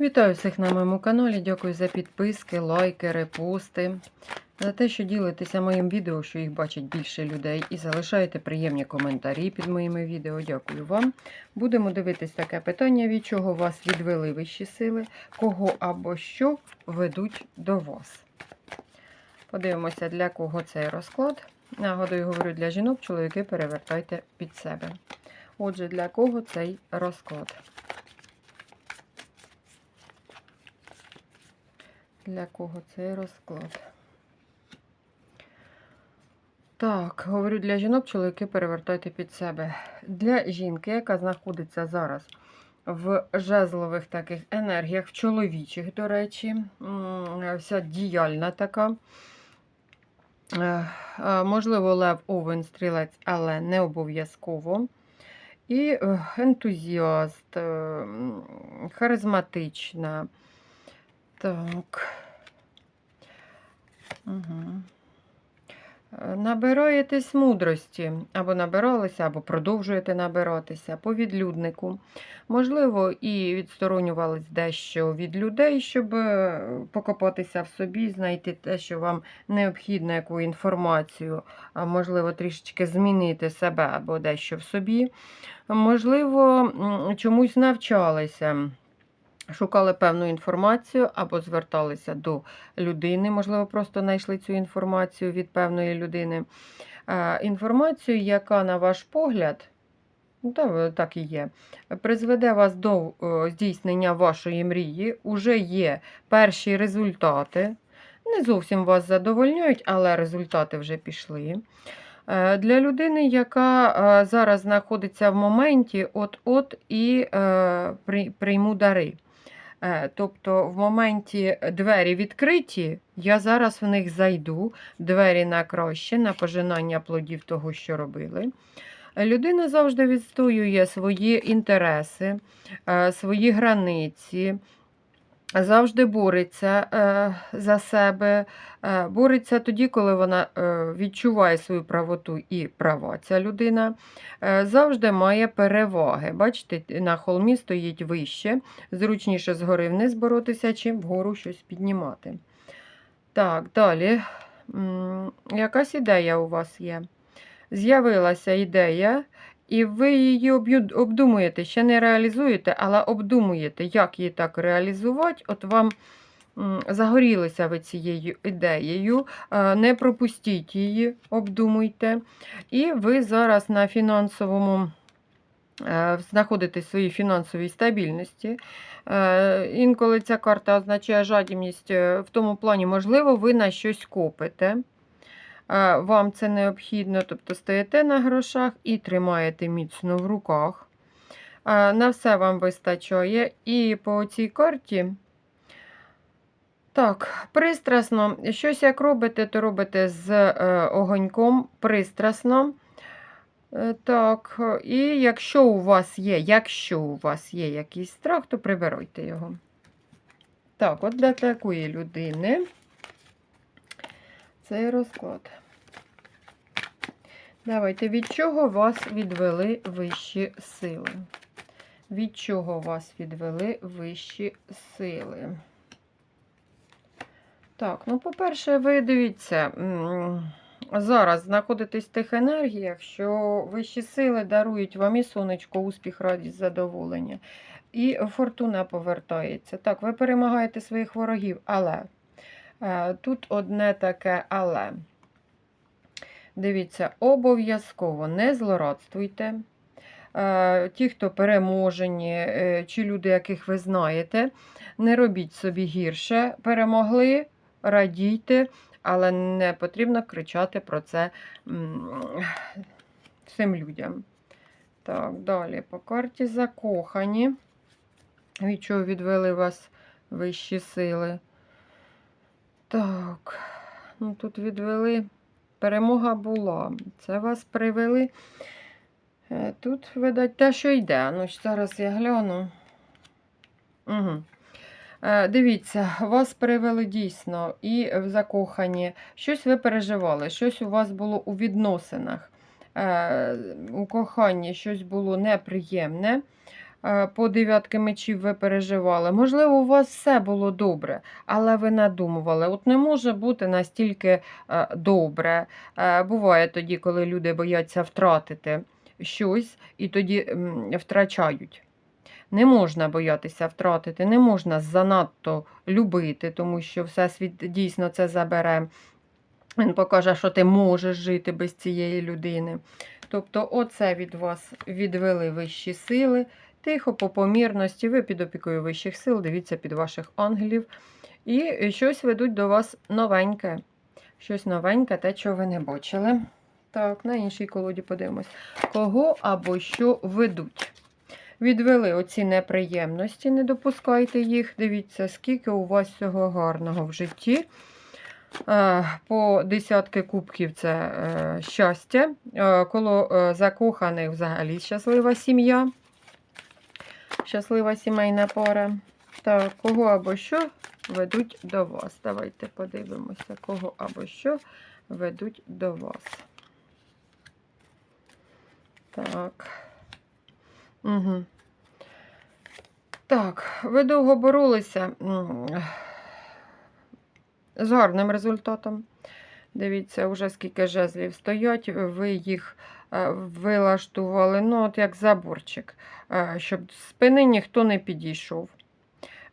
Вітаю всіх на моєму каналі. Дякую за підписки, лайки, репости. За те, що ділитеся моїм відео, що їх бачить більше людей, і залишаєте приємні коментарі під моїми відео. Дякую вам. Будемо дивитись таке питання, від чого вас відвели вищі сили, кого або що ведуть до вас. Подивимося, для кого цей розклад. Нагадую, говорю для жінок, чоловіки перевертайте під себе. Отже, для кого цей розклад? Для кого цей розклад? Так, говорю для жінок, чоловіки перевертайте під себе. Для жінки, яка знаходиться зараз в жезлових таких енергіях, в чоловічих, до речі, вся діяльна така. Е, е, Можливо, лев овен стрілець, але не обов'язково. І е, ентузіаст, харизматична. Так. Угу. Набираєтесь мудрості, або набиралися, або продовжуєте набиратися по відлюднику. Можливо, і відсторонювались дещо від людей, щоб е, покопатися в собі, знайти те, що вам необхідно, яку інформацію, а можливо, трішечки змінити себе або дещо в собі. Можливо, чомусь навчалися. Шукали певну інформацію або зверталися до людини, можливо, просто знайшли цю інформацію від певної людини. Е, Інформацію, яка, на ваш погляд, ну, та, так і є, призведе вас до е, здійснення вашої мрії. Уже є перші результати. Не зовсім вас задовольняють, але результати вже пішли. Е, Для людини, яка е, зараз знаходиться в моменті, от-от і е, прийму дари. Е, Тобто в моменті двері відкриті, я зараз в них зайду, двері на краще, на пожинання плодів того, що робили. Е, Людина завжди відстоює свої інтереси, е, свої границі, завжди бореться е, за себе, е, бореться тоді, коли вона е, відчуває свою правоту і права. Ця людина завжди має переваги. Бачите, на холмі стоїть вище, зручніше згори вниз боротися, чим вгору щось піднімати. Так, далі. Якась ідея у вас є? З'явилася ідея, і ви її обдумуєте, ще не реалізуєте, але обдумуєте, як її так реалізувати. От вам загорілися ви цією ідеєю, е, не пропустіть її, обдумуйте. І ви зараз на фінансовому е, знаходитесь в своїй фінансовій стабільності. Е, Інколи ця карта означає жадібність в тому плані, можливо, ви на щось копите. Е, Вам це необхідно, тобто стоїте на грошах і тримаєте міцно в руках. Е, На все вам вистачає. І по цій карті. Так, пристрасно. Щось як робите, то робите з е, огоньком пристрасно. Так, і якщо у вас є, якщо у вас є якийсь страх, то прибирайте його. Так, от для такої людини цей розклад. Давайте, від чого вас відвели вищі сили? Від чого вас відвели вищі сили? Так, ну, по-перше, ви дивіться, зараз знаходитесь в тих енергіях, що вищі сили дарують вам і сонечко, успіх, радість, задоволення. І фортуна повертається. Так, ви перемагаєте своїх ворогів, але тут одне таке але. Дивіться, обов'язково не злорадствуйте. Е, Ті, хто переможені, е, чи люди, яких ви знаєте, не робіть собі гірше. Перемогли, радійте, але не потрібно кричати про це всім людям. Так, далі по карті закохані. Від чого відвели вас вищі сили? Так, ну тут відвели. Перемога була. Це вас привели. Е, Тут, видать, те, що йде. Ну, зараз я гляну. Угу. Дивіться, вас привели дійсно і в закохані. Щось ви переживали, щось у вас було у відносинах. Е, У коханні щось було неприємне. Е, по дев'ятки мечів ви переживали. Можливо, у вас все було добре, але ви надумували. От не може бути настільки е, добре. Е, Буває тоді, коли люди бояться втратити щось і тоді втрачають. Не можна боятися втратити, не можна занадто любити, тому що Всесвіт дійсно це забере. Він покаже, що ти можеш жити без цієї людини. Тобто, оце від вас відвели вищі сили. Тихо, по помірності, ви під опікою вищих сил, дивіться під ваших ангелів. І щось ведуть до вас новеньке. Щось новеньке, те, чого ви не бачили. Так, на іншій колоді подивимось. Кого або що ведуть. Відвели оці неприємності, не допускайте їх. Дивіться, скільки у вас всього гарного в житті. Е, По десятки кубків це е, щастя. Е, Коло закоханих взагалі щаслива сім'я. Щаслива сімейна пара. Так, кого або що ведуть до вас. Давайте подивимося, кого або що ведуть до вас. Так. Угу. Так, ви довго боролися з гарним результатом. Дивіться, вже скільки жезлів стоять, ви їх вилаштували, ну, от як заборчик, е, щоб з спини ніхто не підійшов.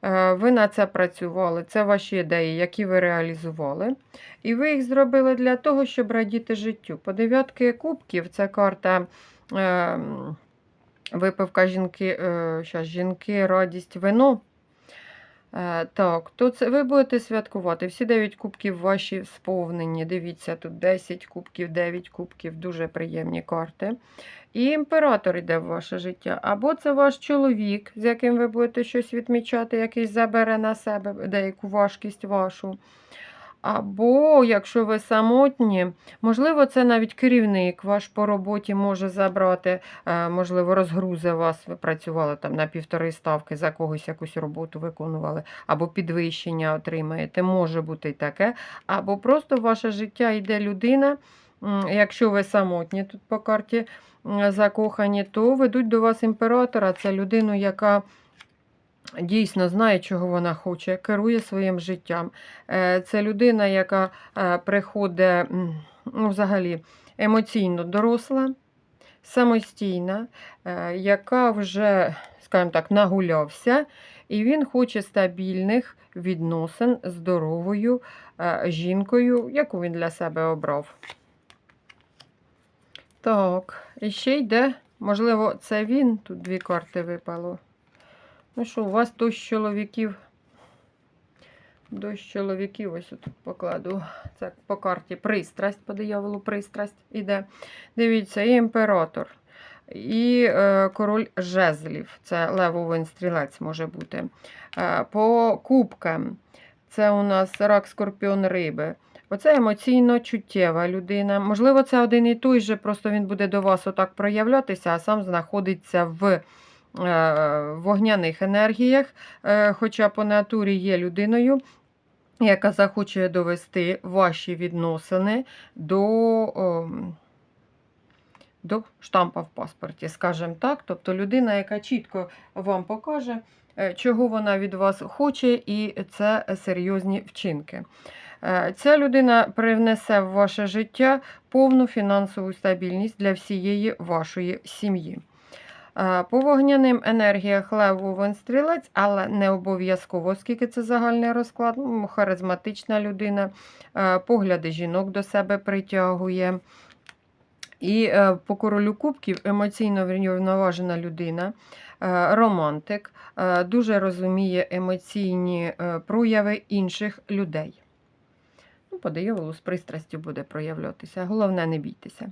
Е, Ви на це працювали, це ваші ідеї, які ви реалізували. І ви їх зробили для того, щоб радіти життю. По дев'ятки кубків це карта е, випивка жінки, е, щас, жінки, радість, вино. Е, Так, то це ви будете святкувати. Всі 9 кубків ваші сповнені. Дивіться, тут 10 кубків, 9 кубків, дуже приємні карти. І імператор йде в ваше життя. Або це ваш чоловік, з яким ви будете щось відмічати, який забере на себе деяку важкість вашу. Або, якщо ви самотні, можливо, це навіть керівник ваш по роботі може забрати, е, можливо, розгрузи вас, ви працювали там на півтори ставки, за когось якусь роботу виконували, або підвищення отримаєте, може бути і таке. Або просто в ваше життя йде людина, якщо ви самотні тут по карті закохані, то ведуть до вас імператора. Це людину, яка дійсно знає, чого вона хоче, керує своїм життям. Е, Це людина, яка е, приходить ну, взагалі емоційно доросла, самостійна, е, яка вже, скажімо так, нагулявся, і він хоче стабільних відносин з здоровою жінкою, яку він для себе обрав. Так, і ще йде, можливо, це він. Тут дві карти випало. Ну що, у вас дощ чоловіків. Дощ чоловіків, ось тут покладу. Це по карті пристрасть, по дияволу пристрасть іде. Дивіться, і імператор, і е, король жезлів. Це левовий стрілець може бути. Е, по кубкам це у нас рак, скорпіон, риби. Оце емоційно чуттєва людина. Можливо, це один і той же, просто він буде до вас отак проявлятися, а сам знаходиться в вогняних енергіях, е, хоча по натурі є людиною, яка захоче довести ваші відносини до, до штампа в паспорті, скажімо так. Тобто людина, яка чітко вам покаже, е, чого вона від вас хоче, і це серйозні вчинки. Е, Ця людина привнесе в ваше життя повну фінансову стабільність для всієї вашої сім'ї. Е, По вогняним енергіях лев Овен стрілець, але не обов'язково, оскільки це загальний розклад, харизматична людина, е, погляди жінок до себе притягує. І е, по королю кубків емоційно врівноважена людина, романтик, дуже розуміє емоційні прояви інших людей. Ну, по дияволу з пристрастю буде проявлятися. Головне, не бійтеся.